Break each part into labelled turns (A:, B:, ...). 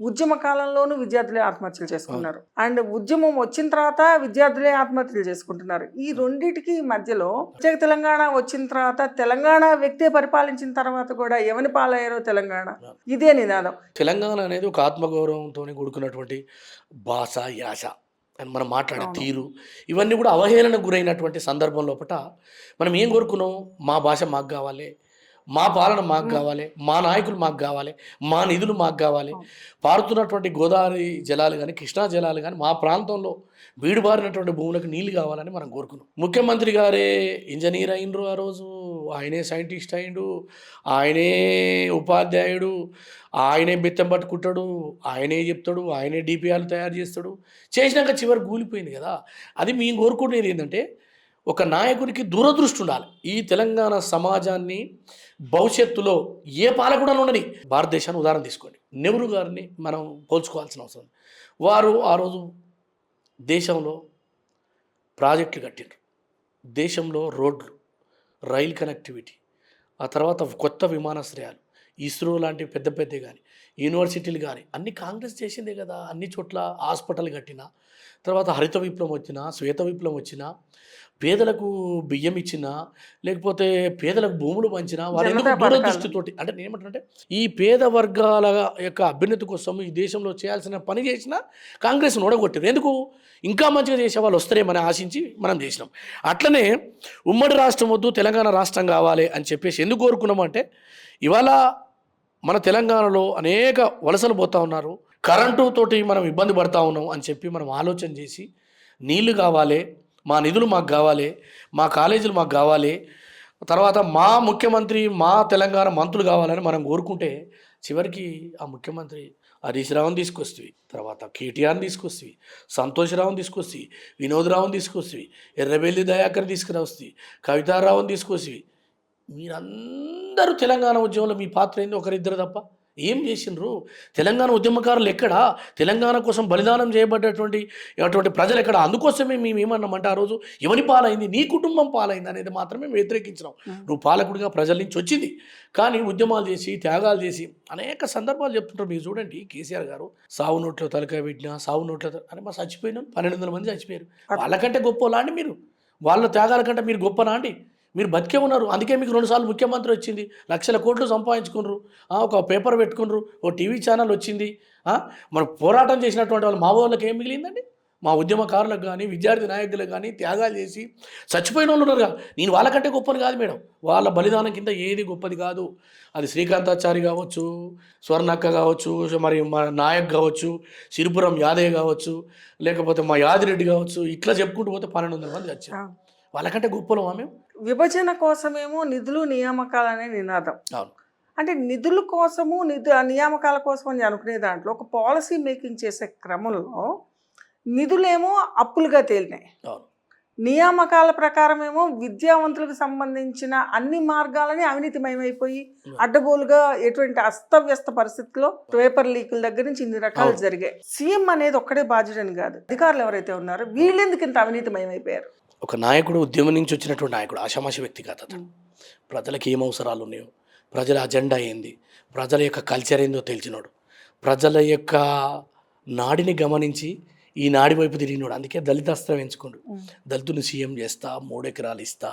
A: ఉద్యమ కాలంలోనూ విద్యార్థులే ఆత్మహత్యలు చేసుకున్నారు అండ్ ఉద్యమం వచ్చిన తర్వాత విద్యార్థులే ఆత్మహత్యలు చేసుకుంటున్నారు. ఈ రెండిటికి మధ్యలో ప్రత్యేక తెలంగాణ వచ్చిన తర్వాత తెలంగాణ వ్యక్తే పరిపాలించిన తర్వాత కూడా ఎవని పాలయ్యారో తెలంగాణ? ఇదే నినాదం.
B: తెలంగాణ అనేది ఒక ఆత్మగౌరవంతో కూడుకున్నటువంటి భాష యాస అని మనం మాట్లాడే. తీరు. ఇవన్నీ కూడా అవహేళనకు గురైనటువంటి సందర్భం లోపల మనం ఏం కోరుకున్నాం? మా భాష మాకు కావాలి. మా పాలన మాకు. కావాలి మా నాయకులు మాకు కావాలి మా నిధులు మాకు కావాలి. పారుతున్నటువంటి గోదావరి జలాలు కానీ కృష్ణా జలాలు కానీ మా ప్రాంతంలో బీడుబారినటువంటి భూములకు నీళ్ళు కావాలని మనం కోరుకున్నాం. ముఖ్యమంత్రి గారే ఇంజనీర్ అయినరు ఆ రోజు ఆయనే సైంటిస్ట్ అయిండు ఆయనే ఉపాధ్యాయుడు ఆయనే బెత్తం పట్టుకుంటాడు ఆయనే చెప్తాడు ఆయనే డిపిఆర్లు తయారు చేస్తాడు. చేసినాక చివరికి కూలిపోయింది కదా. అది మేము కోరుకునేది ఏంటంటే ఒక నాయకునికి దూరదృష్టి ఉండాలి. ఈ తెలంగాణ సమాజాన్ని భవిష్యత్తులో ఏ పాలకుడలు ఉండని భారతదేశాన్ని ఉదాహరణ తీసుకోండి. నెహ్రూ గారిని మనం పోల్చుకోవాల్సిన అవసరం వారు ఆ రోజు దేశంలో ప్రాజెక్టులు కట్టిండ్రు. దేశంలో రోడ్లు రైల్ కనెక్టివిటీ ఆ తర్వాత కొత్త విమానాశ్రయాలు ఇస్రో లాంటి పెద్ద పెద్ద కానీ యూనివర్సిటీలు కానీ అన్ని కాంగ్రెస్ చేసిందే కదా. అన్ని చోట్ల హాస్పిటల్ కట్టిన తర్వాత హరిత విప్లవం వచ్చినా శ్వేత విప్లవం వచ్చినా పేదలకు బియ్యం ఇచ్చినా లేకపోతే పేదలకు భూములు పంచినా వారు. దూరదృష్టితోటి అంటే నేను ఏమంటానంటే ఈ పేద వర్గాల యొక్క అభ్యున్నతి కోసం ఈ దేశంలో చేయాల్సిన పని చేసినా కాంగ్రెస్ ఓడగొట్టారు ఎందుకు? ఇంకా మంచిగా చేసే వాళ్ళు వస్తారేమని ఆశించి మనం చేసినాం. అట్లనే ఉమ్మడి రాష్ట్రం వద్దు తెలంగాణ రాష్ట్రం కావాలి అని చెప్పేసి ఎందుకు కోరుకున్నామంటే ఇవాళ మన తెలంగాణలో అనేక వలసలు పోతా ఉన్నారు. కరెంటు తోటి మనం ఇబ్బంది పడతా ఉన్నాం అని చెప్పి మనం ఆలోచన చేసి నీళ్ళు కావాలి మా నిధులు మాకు కావాలి మా కాలేజీలు మాకు కావాలి తర్వాత మా ముఖ్యమంత్రి మా తెలంగాణ మంత్రులు కావాలని మనం కోరుకుంటే చివరికి ఆ ముఖ్యమంత్రి హరీష్ రావుని తీసుకొస్తుంది తర్వాత కేటీఆర్ని తీసుకొస్తుంది సంతోష్ రావుని తీసుకొస్తుంది వినోద్ రావుని తీసుకొస్తుంది ఎర్రబెల్లి దయాకర్ తీసుకురావస్తుంది కవితారావుని తీసుకొస్తుంది మీరందరూ తెలంగాణ ఉద్యమంలో మీ పాత్ర ఏంది ఒకరిద్దరు తప్ప. ఏం చేసిండ్రు? తెలంగాణ ఉద్యమకారులు ఎక్కడా? తెలంగాణ కోసం బలిదానం చేయబడ్డటువంటి అటువంటి ప్రజలు ఎక్కడ? అందుకోసమే మేము ఏమన్నామంటే ఆ రోజు ఎవరి పాలైంది? నీ కుటుంబం పాలైంది అనేది మాత్రమే వ్యతిరేకించినాం. నువ్వు పాలకుడిగా ప్రజల నుంచి వచ్చింది. కానీ ఉద్యమాలు చేసి త్యాగాలు చేసి అనేక సందర్భాలు చెప్తుంటారు మీరు చూడండి కేసీఆర్ గారు సావు నోట్లో తలకాయ పెట్టినా సావు నోట్లో అని మా చచ్చిపోయినాం. పన్నెండు వందల మంది చచ్చిపోయారు. వాళ్ళకంటే గొప్పలా అండి మీరు? వాళ్ళ త్యాగాల కంటే మీరు గొప్పనా అండి? మీరు బతికే ఉన్నారు. అందుకే మీకు రెండుసార్లు ముఖ్యమంత్రి వచ్చింది. లక్షల కోట్లు సంపాదించుకున్నారు. ఒక పేపర్ పెట్టుకున్నారు. ఓ టీవీ ఛానల్ వచ్చింది. మన పోరాటం చేసినటువంటి వాళ్ళు మా వాళ్ళకి ఏం మిగిలిందండి? మా ఉద్యమకారులకు కానీ విద్యార్థి నాయకులకు కానీ త్యాగాలు చేసి చచ్చిపోయిన వాళ్ళు ఉన్నారు కదా నేను వాళ్ళకంటే గొప్పది కాదు మేడం. వాళ్ళ బలిదానం కింద ఏది గొప్పది కాదు. అది శ్రీకాంతాచారి కావచ్చు స్వర్ణక్క కావచ్చు మరి మా నాయక్ కావచ్చు సిరిపురం యాదయ్య కావచ్చు లేకపోతే మా యాదిరెడ్డి కావచ్చు ఇట్లా చెప్పుకుంటూ పోతే పన్నెండు వందల మంది వచ్చారు. వాళ్ళకంటే గొప్పలు మేము?
A: విభజన కోసమేమో నిధులు నియామకాలనే నినాదం. అంటే నిధుల కోసము నిధు నియామకాల కోసం అని అనుకునే దాంట్లో ఒక పాలసీ మేకింగ్ చేసే క్రమంలో నిధులేమో అప్పులుగా తేలినాయి. నియామకాల ప్రకారమేమో విద్యావంతులకు సంబంధించిన అన్ని మార్గాలని అవినీతిమయమైపోయి అడ్డగోలుగా ఎటువంటి అస్తవ్యస్త పరిస్థితిలో పేపర్ లీకుల దగ్గర నుంచి ఇన్ని రకాలు. జరిగాయి. సీఎం అనేది ఒక్కడే బాధ్యుడని కాదు. అధికారులు ఎవరైతే ఉన్నారో వీళ్ళెందుకు ఇంత అవినీతిమయమైపోయారు?
B: ఒక నాయకుడు ఉద్యమం నుంచి వచ్చినటువంటి నాయకుడు ఆషామాషి వ్యక్తి కాదు అతను. ప్రజలకు ఏం అవసరాలు ఉన్నాయో ప్రజల అజెండా ఏంది ప్రజల యొక్క కల్చర్ ఏందో తెలిసినోడు. ప్రజల యొక్క నాడిని గమనించి ఈ నాడి వైపు తిరిగినోడు. అందుకే దళితాస్త్రం ఎంచుకోండు. దళితుని సీఎం చేస్తా మూడు ఎకరాలు ఇస్తా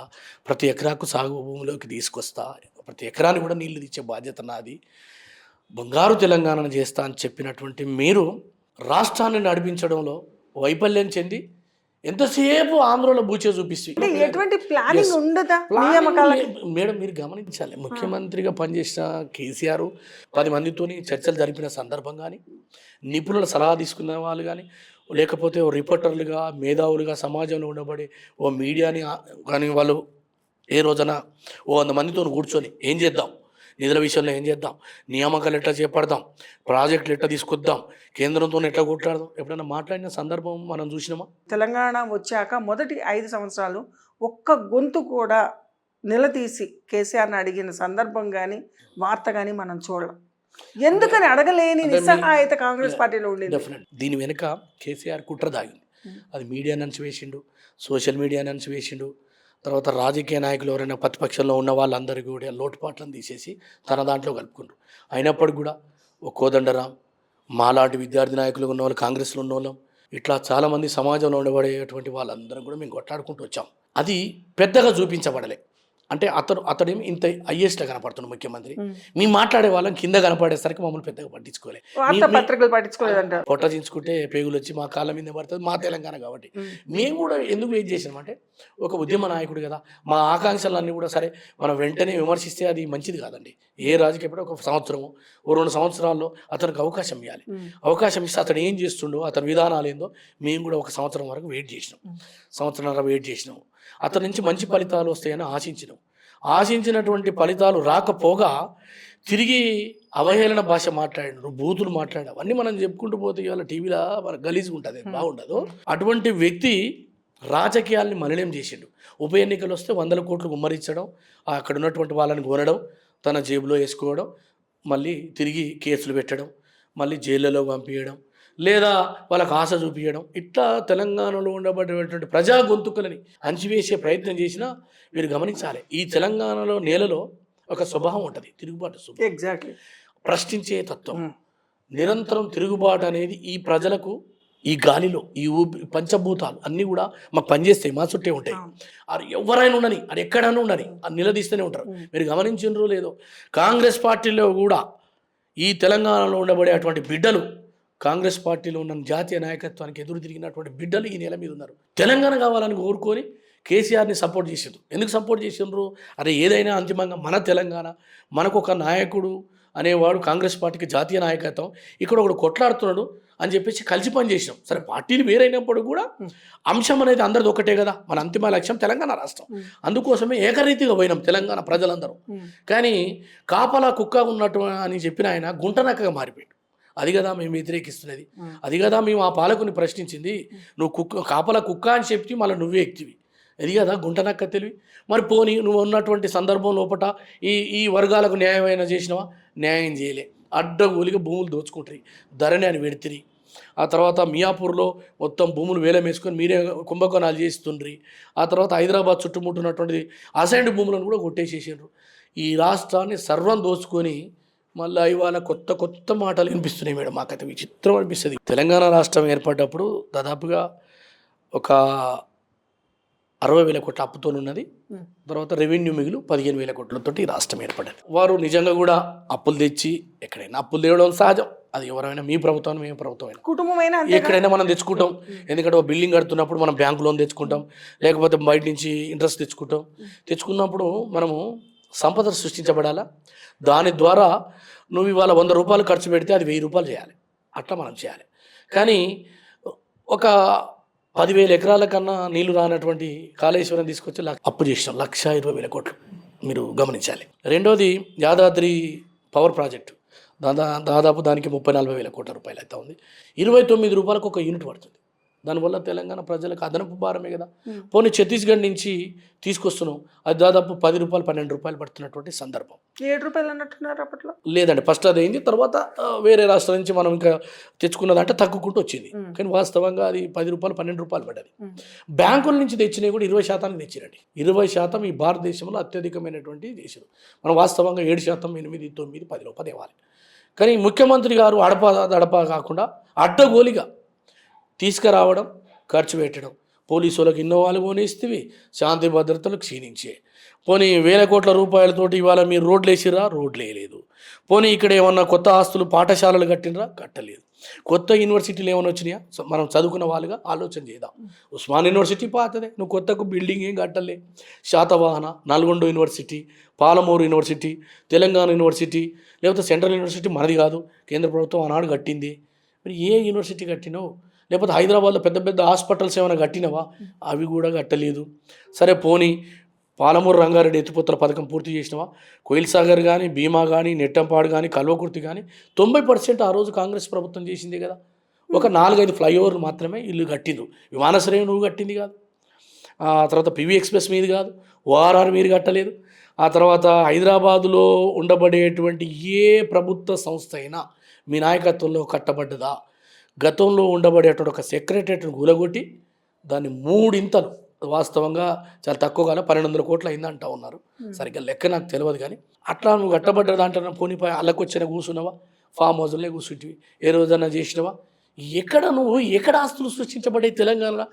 B: ప్రతి ఎకరాకు సాగు భూమిలోకి తీసుకొస్తా ప్రతి ఎకరాన్ని కూడా నీళ్ళు ఇచ్చే బాధ్యత నాది. బంగారు తెలంగాణను చేస్తా అని చెప్పినటువంటి మీరు రాష్ట్రాన్ని నడిపించడంలో వైఫల్యం చెంది ఎంతసేపు ఆంధ్రలో బూచే చూపిస్తుంది
A: ఎటువంటి ప్లానింగ్. ఉండదా?
B: మేడం మీరు గమనించాలి. ముఖ్యమంత్రిగా పనిచేసిన కేసీఆర్ పది మందితోని చర్చలు జరిపిన సందర్భం కానీ నిపుణుల సలహా తీసుకున్న వాళ్ళు కానీ లేకపోతే ఓ రిపోర్టర్లుగా మేధావులుగా సమాజంలో ఉండబడి ఓ మీడియాని కానీ వాళ్ళు ఏ రోజున ఓ వంద మందితో కూర్చొని ఏం చేద్దాం? నిధుల విషయంలో ఏం చేద్దాం? నియామకాలు ఎట్లా చేపడదాం? ప్రాజెక్టులు ఎట్లా తీసుకొద్దాం? కేంద్రంతో ఎట్లా కొట్లాడదాం? ఎప్పుడైనా మాట్లాడిన సందర్భం మనం చూసినామా?
A: తెలంగాణ వచ్చాక మొదటి ఐదు సంవత్సరాలు ఒక్క గొంతు కూడా నిలదీసి కేసీఆర్ని అడిగిన సందర్భం కానీ వార్త కానీ మనం చూడడం ఎందుకని అడగలేని నిస్సహాయత కాంగ్రెస్ పార్టీలో ఉండేది?
B: డెఫినెట్ దీని వెనుక కేసీఆర్ కుట్ర దాగింది.
A: Hmm.
B: అది మీడియా నుంచి వేసిండు సోషల్ మీడియా నుంచి వేసిండు తర్వాత రాజకీయ నాయకులు ఎవరైనా ప్రతిపక్షంలో ఉన్న వాళ్ళందరికీ కూడా లోటుపాట్లను తీసేసి తన దాంట్లో కలుపుకుంటారు అయినప్పటికి కూడా ఓ కోదండరాం మాలాంటి విద్యార్థి నాయకులు ఉన్న వాళ్ళు కాంగ్రెస్లో ఉన్న వాళ్ళం ఇట్లా చాలామంది సమాజంలో ఉండబడేటువంటి వాళ్ళందరం కూడా మేము కొట్లాడుకుంటూ వచ్చాం. అది పెద్దగా చూపించబడలే. అంటే అతను అతడేమి ఇంత హయ్యెస్ట్లో కనపడుతున్నాడు ముఖ్యమంత్రి. మేము. మాట్లాడే వాళ్ళం కింద కనపడేసరికి మమ్మల్ని పెద్దగా పట్టించుకోలే.
A: వార్తా పత్రికలు పట్టించుకోలేదంటారు
B: పొట్ట చించుకుంటే పేగులు వచ్చి మా కాళ్ళ మీద పడుతుంది మా తెలంగాణ కాబట్టి. మేము. కూడా ఎందుకు వెయిట్ చేసామంటే ఒక ఉద్యమ నాయకుడు కదా మా ఆకాంక్షలన్నీ కూడా సరే మనం వెంటనే విమర్శిస్తే అది మంచిది కాదండి. ఏ రాజకీయ ఒక సంవత్సరము ఓ రెండు సంవత్సరాల్లో అతనికి అవకాశం ఇవ్వాలి. అవకాశం ఇస్తే అతను ఏం చేస్తుండో అతని విధానాలు ఏందో మేము కూడా ఒక సంవత్సరం వరకు వెయిట్ చేసినాం.
A: ఉమ్.
B: సంవత్సరంన్నర వెయిట్ చేసినాం. అతని నుంచి మంచి ఫలితాలు వస్తాయని ఆశించినాం. ఆశించినటువంటి ఫలితాలు రాకపోగా తిరిగి అవహేళన భాష మాట్లాడినారు బూతులు మాట్లాడారు. అవన్నీ మనం చెప్పుకుంటూ పోతే ఇవాళ టీవీలో మన గలీజ్గా ఉంటుంది బాగుండదు. అటువంటి వ్యక్తి రాజకీయాల్ని మలినం చేసిండు. ఉప ఎన్నికలు వస్తే వందల కోట్లు గుమ్మరించడం అక్కడ ఉన్నటువంటి వాళ్ళని కొనడం తన జేబులో వేసుకోవడం మళ్ళీ తిరిగి కేసులు పెట్టడం మళ్ళీ జైళ్ళలో పంపించడం లేదా వాళ్ళకి ఆశ చూపించడం. ఇట్లా తెలంగాణలో ఉండబడేటువంటి ప్రజా గొంతుకలని అణచివేసే ప్రయత్నం చేసినా మీరు గమనించాలి. ఈ తెలంగాణలో నేలలో ఒక స్వభావం ఉంటుంది తిరుగుబాటు స్వభావం.
A: ఎగ్జాక్ట్లీ
B: ప్రశ్నించే తత్వం.
A: ఉమ్.
B: నిరంతరం తిరుగుబాటు అనేది ఈ ప్రజలకు ఈ గాలిలో ఈ ఊపి పంచభూతాలు అన్నీ కూడా మాకు పనిచేస్తాయి మా చుట్టే ఉంటాయి.
A: అవును.
B: అది ఎవరైనా ఉండని అది ఎక్కడైనా ఉండని అది నిలదీస్తూనే ఉంటారు.
A: ఉమ్.
B: మీరు గమనించినరో లేదో కాంగ్రెస్ పార్టీలో కూడా ఈ తెలంగాణలో ఉండబడే అటువంటి బిడ్డలు కాంగ్రెస్ పార్టీలో ఉన్న జాతీయ నాయకత్వానికి ఎదురు తిరిగినటువంటి బిడ్డలు ఈ నెల మీద ఉన్నారు. తెలంగాణ కావాలని కోరుకొని కేసీఆర్ని సపోర్ట్ చేసిండ్రు. ఎందుకు సపోర్ట్ చేసిండ్రు? అరే ఏదైనా అంతిమంగా మన తెలంగాణ మనకు ఒక నాయకుడు అనేవాడు కాంగ్రెస్ పార్టీకి జాతీయ నాయకత్వం. ఇక్కడ ఒకడు కొట్లాడుతున్నాడు అని చెప్పేసి కలిసి పని చేసినాం. సరే పార్టీలు వేరైనప్పుడు కూడా అంశం అనేది అందరిది ఒకటే కదా. మన అంతిమ లక్ష్యం తెలంగాణ రాష్ట్రం. అందుకోసమే ఏకరీతిగా పోయినాం తెలంగాణ ప్రజలందరూ. కానీ కాపలా కుక్క ఉన్నట్టు అని చెప్పిన ఆయన గుంటనక్కగా మారిపోయాడు. అది కదా మేము వ్యతిరేకిస్తున్నది. అది కదా మేము ఆ పాలకుని ప్రశ్నించింది. నువ్వు కుక్క కాపలా కుక్క అని చెప్పి మళ్ళీ నువ్వే ఎక్తివి అది కదా గుంటనక్క తెలివి. మరి పోనీ నువ్వు ఉన్నటువంటి సందర్భం లోపట ఈ ఈ వర్గాలకు న్యాయమైన చేసినవా? న్యాయం చేయలే. అడ్డగోలిగా భూములు దోచుకుంటారు ధరణి అని పెడితిరి ఆ తర్వాత మియాపూర్లో మొత్తం భూములు వేలం వేసుకొని మీరే కుంభకోణాలు చేస్తుండ్రి. ఆ తర్వాత హైదరాబాద్ చుట్టుముట్టున్నటువంటి అసైన్డ్ భూములను కూడా కొట్టేసేసారు ఈ రాష్ట్రాన్ని సర్వం దోచుకొని మళ్ళీ ఇవాళ కొత్త కొత్త మాటలు వినిపిస్తున్నాయి మేడం మాకైతే విచిత్రం అనిపిస్తుంది. తెలంగాణ రాష్ట్రం ఏర్పడ్డప్పుడు దాదాపుగా ఒక అరవై వేల కోట్ల అప్పుతో ఉన్నది. తర్వాత రెవెన్యూ మిగులు పదిహేను వేల కోట్లతో ఈ రాష్ట్రం ఏర్పడ్డది. వారు నిజంగా కూడా అప్పులు తెచ్చి ఎక్కడైనా అప్పులు తేవడం సహజం. అది ఎవరైనా మీ ప్రభుత్వం మేము ప్రభుత్వం
A: కుటుంబమైనా
B: ఎక్కడైనా మనం తెచ్చుకుంటాం. ఎందుకంటే ఒక బిల్డింగ్ కడుతున్నప్పుడు మనం బ్యాంక్ లోన్ తెచ్చుకుంటాం. లేకపోతే బయట నుంచి ఇంట్రెస్ట్ తెచ్చుకుంటాం. తెచ్చుకున్నప్పుడు మనము సంపద సృష్టించబడాలా? దాని ద్వారా నువ్వు ఇవాళ వంద రూపాయలు ఖర్చు పెడితే అది వెయ్యి రూపాయలు చేయాలి. అట్లా మనం చేయాలి. కానీ ఒక పదివేల ఎకరాల కన్నా నీళ్ళు రానటువంటి కాళేశ్వరం తీసుకొచ్చి అప్పు చేసినాం. లక్ష ఇరవై వేల కోట్లు మీరు గమనించాలి. రెండోది యాదాద్రి పవర్ ప్రాజెక్టు. దాదా దాదాపు దానికి ముప్పై నలభై వేల కోట్ల రూపాయలు అయితే ఉంది. ఇరవై తొమ్మిది రూపాయలకు ఒక యూనిట్ పడుతుంది. దానివల్ల తెలంగాణ ప్రజలకు అదనపు భారమే కదా. పోనీ ఛత్తీస్గఢ్ నుంచి తీసుకొస్తున్నాం అది దాదాపు పది రూపాయలు పన్నెండు రూపాయలు పడుతున్నటువంటి సందర్భం.
A: ఏడు రూపాయలు అన్నట్టున్నారు అప్పట్లో?
B: లేదండి ఫస్ట్ అది అయింది తర్వాత వేరే రాష్ట్రం నుంచి మనం ఇంకా తెచ్చుకున్నదంటే తగ్గుకుంటూ వచ్చింది. కానీ వాస్తవంగా అది పది రూపాయలు పన్నెండు రూపాయలు పడ్డది. బ్యాంకుల నుంచి తెచ్చినవి కూడా ఇరవై శాతానికి తెచ్చిరండి. ఇరవై శాతం ఈ భారతదేశంలో అత్యధికమైనటువంటి దేశం. మనం వాస్తవంగా ఏడు శాతం ఎనిమిది తొమ్మిది పది రూపాయలు ఇవ్వాలి కానీ ముఖ్యమంత్రి గారు అడప దడప కాకుండా అడ్డగోలిగా తీసుకురావడం ఖర్చు పెట్టడం. పోలీసు వాళ్ళకి ఇన్నోవాలు కొనిస్తేవి శాంతి భద్రతలు క్షీణించే. పోనీ వేల కోట్ల రూపాయలతోటి ఇవాళ మీరు రోడ్లు వేసిరా రోడ్లు వేయలేదు. పోనీ ఇక్కడ ఏమన్నా కొత్త ఆస్తులు పాఠశాలలు కట్టినరా కట్టలేదు. కొత్త యూనివర్సిటీలు ఏమైనా వచ్చినాయా? మనం చదువుకున్న వాళ్ళుగా ఆలోచన చేద్దాం. ఉస్మాన్ యూనివర్సిటీ పాతదే. నువ్వు కొత్తకు బిల్డింగ్ ఏం కట్టలే? Satavahana Nalgonda university Palamuru university Telangana university లేకపోతే సెంట్రల్ యూనివర్సిటీ మనది కాదు. కేంద్ర ప్రభుత్వం ఆనాడు కట్టింది. మరి ఏ యూనివర్సిటీ కట్టినావు లేకపోతే హైదరాబాద్లో పెద్ద పెద్ద హాస్పిటల్స్ ఏమైనా కట్టినవా? అవి కూడా కట్టలేదు. సరే పోనీ పాలమూరు రంగారెడ్డి ఎత్తిపోతల పథకం పూర్తి చేసినవా? కోయిల్ సాగర్ కానీ భీమా కానీ నెట్టంపాడు కానీ కల్వకుర్తి కానీ తొంభై పర్సెంట్ ఆ రోజు కాంగ్రెస్ ప్రభుత్వం చేసింది కదా. ఒక నాలుగైదు ఫ్లైఓవర్లు మాత్రమే ఇల్లు కట్టిండు విమానాశ్రయం నువ్వు కట్టింది కాదు. ఆ తర్వాత పివి ఎక్స్ప్రెస్ మీది కాదు. ఓఆర్ఆర్ మీరు కట్టలేదు. ఆ తర్వాత హైదరాబాదులో ఉండబడేటువంటి ఏ ప్రభుత్వ సంస్థ అయినా మీ నాయకత్వంలో కట్టబడ్డదా? గతంలో ఉండబడేటువంటి ఒక సెక్రటరీని కూలగొట్టి దాన్ని మూడింతలు వాస్తవంగా చాలా తక్కువ కాలం పన్నెండు వందల కోట్లు అయింది అంటా ఉన్నారు. సరిగ్గా లెక్క నాకు తెలియదు కానీ. అట్లా నువ్వు కట్టబడ్డ దాంట్లో పోనీ అల్లకొచ్చిన కూర్చున్నావా ఫామ్ హౌస్లోనే కూర్చుంటివి. ఏ రోజన్నా చేసినవా? ఎక్కడ నువ్వు ఎక్కడ ఆస్తులు సృష్టించబడే తెలంగాణలో?